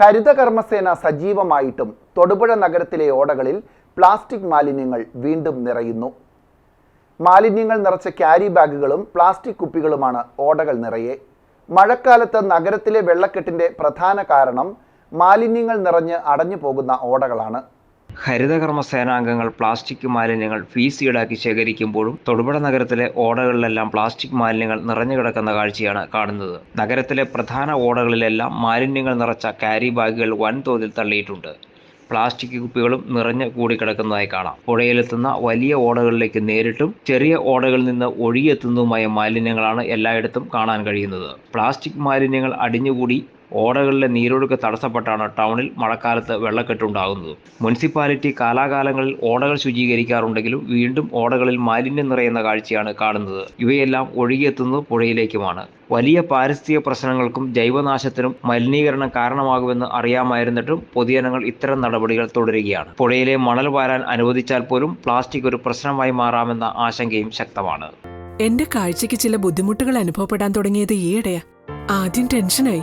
ഹരിതകർമ്മസേന സജീവമായിട്ടും തൊടുപുഴ നഗരത്തിലെ ഓടകളിൽ പ്ലാസ്റ്റിക് മാലിന്യങ്ങൾ വീണ്ടും നിറയുന്നു. മാലിന്യങ്ങൾ നിറച്ച ക്യാരി ബാഗുകളും പ്ലാസ്റ്റിക് കുപ്പികളുമാണ് ഓടകൾ നിറയെ. മഴക്കാലത്ത് നഗരത്തിലെ വെള്ളക്കെട്ടിന്റെ പ്രധാന കാരണം മാലിന്യങ്ങൾ നിറഞ്ഞ് അടഞ്ഞു പോകുന്ന ഓടകളാണ്. ഹരിതകർമ്മ സേനാംഗങ്ങൾ പ്ലാസ്റ്റിക് മാലിന്യങ്ങൾ ഫീസ് ഈടാക്കി ശേഖരിക്കുമ്പോഴും തൊടുപുഴ നഗരത്തിലെ ഓടകളിലെല്ലാം പ്ലാസ്റ്റിക് മാലിന്യങ്ങൾ നിറഞ്ഞു കിടക്കുന്ന കാഴ്ചയാണ് കാണുന്നത്. നഗരത്തിലെ പ്രധാന ഓടകളിലെല്ലാം മാലിന്യങ്ങൾ നിറച്ച ക്യാരി ബാഗുകൾ വൻതോതിൽ തള്ളിയിട്ടുണ്ട്. പ്ലാസ്റ്റിക് കുപ്പികളും നിറഞ്ഞ് കൂടിക്കിടക്കുന്നതായി കാണാം. പുഴയിലെത്തുന്ന വലിയ ഓടകളിലേക്ക് നേരിട്ടും ചെറിയ ഓടകളിൽ നിന്ന് ഒഴുകിയെത്തുന്നതുമായ മാലിന്യങ്ങളാണ് എല്ലായിടത്തും കാണാൻ കഴിയുന്നത്. പ്ലാസ്റ്റിക് മാലിന്യങ്ങൾ അടിഞ്ഞുകൂടി ഓടകളിലെ നീരൊഴുക്ക് തടസ്സപ്പെട്ടാണ് ടൗണിൽ മഴക്കാലത്ത് വെള്ളക്കെട്ടുണ്ടാകുന്നത് മുനിസിപ്പാലിറ്റി കാലാകാലങ്ങളിൽ ഓടകൾ ശുചീകരിക്കാറുണ്ടെങ്കിലും വീണ്ടും ഓടകളിൽ മാലിന്യം നിറയുന്ന കാഴ്ചയാണ് കാണുന്നത്. ഇവയെല്ലാം ഒഴുകിയെത്തുന്നത് പുഴയിലേക്കുമാണ്. വലിയ പാരിസ്ഥിതിക പ്രശ്നങ്ങൾക്കും ജൈവനാശത്തിനും മലിനീകരണം കാരണമാകുമെന്ന് അറിയാമായിരുന്നിട്ടും പൊതുജനങ്ങൾ ഇത്തരം നടപടികൾ തുടരുകയാണ്. പുഴയിലെ മണൽ വാരാൻ അനുവദിച്ചാൽ പോലും പ്ലാസ്റ്റിക് ഒരു പ്രശ്നമായി മാറാമെന്ന ആശങ്കയും ശക്തമാണ്. എന്റെ കാഴ്ചയ്ക്ക് ചില ബുദ്ധിമുട്ടുകൾ അനുഭവപ്പെടാൻ തുടങ്ങിയത് ഈയിടെയാ. ആദ്യം ടെൻഷനായി.